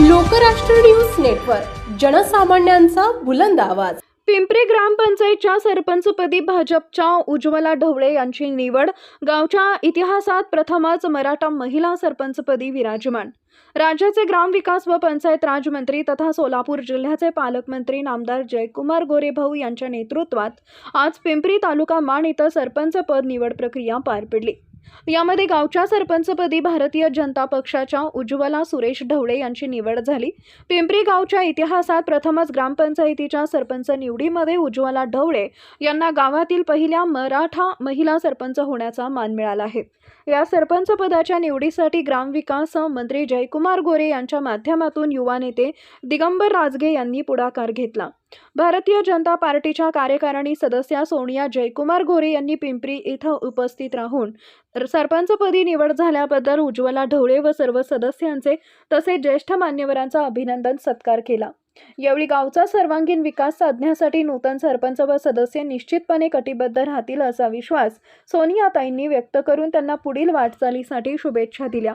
Lokrashtra news network जनसामान्यांचा बुलंद आवाज. पिंपरी ग्रामपंचायतच्या सरपंचपदी भाजपच्या उज्ज्वला ढवळे यांची निवड गावच्या इतिहासात प्रथमच मराठा महिला सरपंचपदी विराजमान. राज्याचे ग्रामविकास व पंचायत राजमंत्री तथा सोलापूर जिल्ह्याचे पालकमंत्री नामदार जयकुमार गोरेभाऊ यांच्या नेतृत्वात आज पिंपरी तालुका माण इथं सरपंच पद निवड प्रक्रिया पार पडली. यामध्ये गावच्या सरपंचपदी भारतीय जनता पक्षाच्या उज्ज्वला सुरेश ढवळे यांची निवड झाली. पिंपरी गावच्या इतिहासात प्रथमच ग्रामपंचायतीच्या सरपंच निवडीमध्ये उज्ज्वला ढवळे यांना गावातील पहिल्या मराठा महिला सरपंच होण्याचा मान मिळाला आहे. या सरपंच पदाच्या निवडीसाठी ग्रामविकास मंत्री जयकुमार गोरे यांच्या माध्यमातून युवा नेते दिगंबर राजगे यांनी पुढाकार घेतला. भारतीय जनता पार्टीच्या कार्यकारिणी सदस्या सोनिया जयकुमार गोरे यांनी पिंपरी इथं उपस्थित राहून सरपंचपदी निवड झाल्याबद्दल उज्ज्वला ढवळे व सर्व सदस्यांचे तसेच ज्येष्ठ मान्यवरांचा अभिनंदन सत्कार केला. यावेळी गावचा सर्वांगीण विकास साधण्यासाठी नूतन सरपंच व सदस्य निश्चितपणे कटिबद्ध राहतील असा विश्वास सोनियाताईंनी व्यक्त करून त्यांना पुढील वाटचालीसाठी शुभेच्छा दिल्या.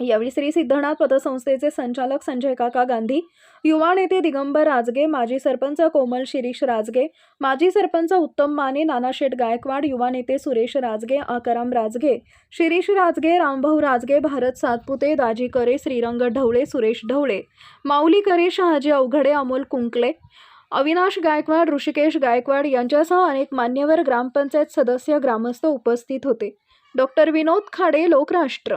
यावेळी श्री सिद्धनाथ पतसंस्थेचे संचालक संजय काका गांधी युवा नेते दिगंबर राजगे माजी सरपंच कोमल शिरीष राजगे माजी सरपंच उत्तम माने नानाशेठ गायकवाड युवा नेते सुरेश राजगे आकाराम राजगे शिरीष राजगे रामभाऊ राजगे भारत सातपुते दाजी करे श्रीरंग ढवळे सुरेश ढवळे माऊली करे शहाजी अवघडे अमोल कुंकले अविनाश गायकवाड ऋषिकेश गायकवाड यांच्यासह अनेक मान्यवर ग्रामपंचायत सदस्य ग्रामस्थ उपस्थित होते. डॉक्टर विनोद खाडे लोकराष्ट्र